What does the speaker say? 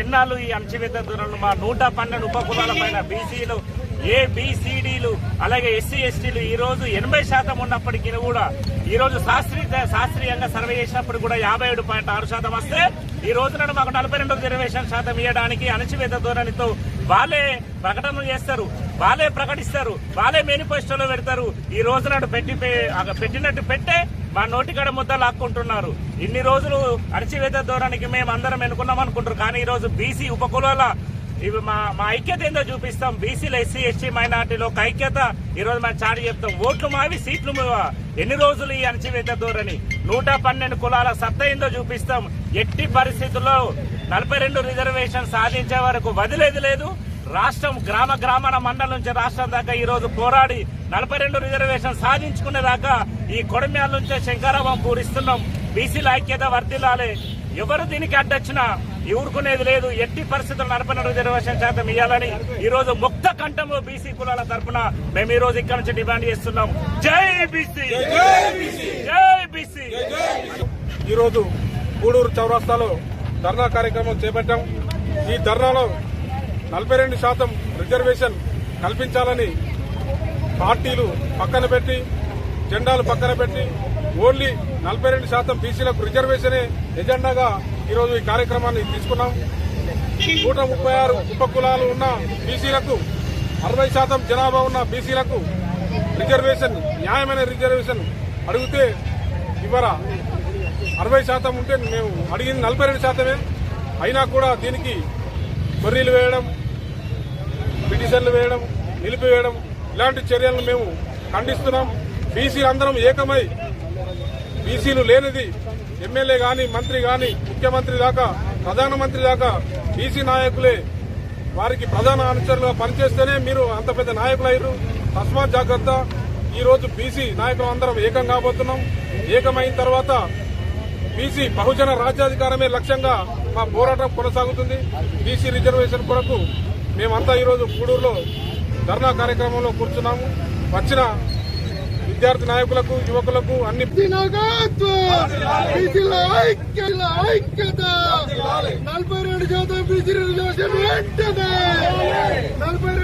ఎన్నాళ్ళు ఈ అణచివేత దూరంలో మా నూట పన్నెండు ఉపకులాల పైన బీసీలు ఏబిసిడీలు అలాగే ఎస్సీ ఎస్టీలు ఈ రోజు ఎనభై శాతం ఉన్నప్పటికీ కూడా ఈ రోజు శాస్త్రీయ శాస్త్రీయంగా సర్వే చేసినప్పుడు కూడా యాభై ఏడు పాయింట్ ఆరు శాతం వస్తే ఈ రోజున మాకు నలభై రెండు రిజర్వేషన్ శాతం ఇవ్వడానికి అణచివేత ధోరణితో వాళ్ళే ప్రకటనలు చేస్తారు వాళ్ళే ప్రకటిస్తారు వాళ్ళే మేనిఫెస్టోలో పెడతారు. ఈ రోజునాడు పెట్టి పెట్టినట్టు పెట్టే మా నోటికాడ ముద్ద లాక్కుంటున్నారు. ఇన్ని రోజులు అణచివేత ధోరణికి మేము అందరం ఎన్నుకున్నాం అనుకుంటారు. కానీ ఈ రోజు బీసీ ఉపకులాల ఇవి మా మా ఐక్యత ఏందో చూపిస్తాం. బీసీలు ఎస్సీ ఎస్టీ మైనార్టీలో ఒక ఐక్యత. ఈ రోజు మనం చాటి చెప్తాం. ఓట్లు మావి సీట్లు ఎన్ని రోజులు ఈ అణచివేత ధోరణి? నూట పన్నెండు కులాల సత్తా ఏందో చూపిస్తాం. ఎట్టి పరిస్థితుల్లో నలభై రెండు రిజర్వేషన్ సాధించే వరకు వదిలేది లేదు. రాష్ట్రం గ్రామ గ్రామాల మండలం నుంచి రాష్ట్రం దాకా ఈ రోజు పోరాడి నలభై రెండు రిజర్వేషన్ సాధించుకునే దాకా ఈ కొడమ్యాల నుంచే శంకారావం పూరిస్తున్నాం. బీసీల ఐక్యత వర్తిల్లాలి ఎవరు దీనికి అడ్డొచ్చినా ఊరుకునేది లేదు. ఎట్టి పరిస్థితుల్లో నలభై రిజర్వేషన్ శాతం ఇవ్వాలని ఈ రోజు ముక్త కంఠంలో బీసీ కులాల తరఫున మేము ఈ రోజు ఇక్కడ నుంచి డిమాండ్ చేస్తున్నాం. జై బీసీ! జై బీసీ! ఈరోజు గూడూరు చౌరస్తాలో ధర్నా కార్యక్రమం చేపట్టాం. ఈ ధర్నాలో నలభై రెండు శాతం రిజర్వేషన్ కల్పించాలని పార్టీలు పక్కన పెట్టి జెండాలు పక్కన పెట్టి ఓన్లీ నలభై రెండు శాతం బీసీలకు రిజర్వేషనే ఎజెండాగా ఈరోజు ఈ కార్యక్రమాన్ని తీసుకున్నాం. నూట ముప్పై ఆరు ఉపకులాలు ఉన్న బీసీలకు అరవై శాతం జనాభా ఉన్న బీసీలకు రిజర్వేషన్ న్యాయమైన రిజర్వేషన్ అడిగితే ఇవ్వరా? అరవై శాతం ఉంటే మేము అడిగింది నలభై రెండు శాతమే. అయినా కూడా దీనికి బొర్రీలు వేయడం పిటిషన్లు వేయడం నిలిపివేయడం ఇలాంటి చర్యలను మేము ఖండిస్తున్నాం. బీసీలందరం ఏకమై బీసీలు లేనిది ఎమ్మెల్యే గాని మంత్రి గాని ముఖ్యమంత్రి దాకా ప్రధానమంత్రి దాకా బీసీ నాయకులే వారికి ప్రధాన అనుచరులుగా పనిచేస్తేనే మీరు అంత పెద్ద నాయకులు అయ్యారు. తస్మాత్ జాగ్రత్త. ఈరోజు బీసీ నాయకులు అందరం ఏకం కాబోతున్నాం. ఏకమైన తర్వాత బీసీ బహుజన రాజ్యాధికారమే లక్ష్యంగా మా పోరాటం కొనసాగుతుంది. బీసీ రిజర్వేషన్ కొరకు మేమంతా ఈరోజు గూడూరులో ధర్నా కార్యక్రమంలో కూర్చున్నాము. వచ్చిన విద్యార్థి నాయకులకు యువకులకు అన్ని నలభై రెండు శాతం బీసీ రిజర్వేషన్ వెంటనే. నలభై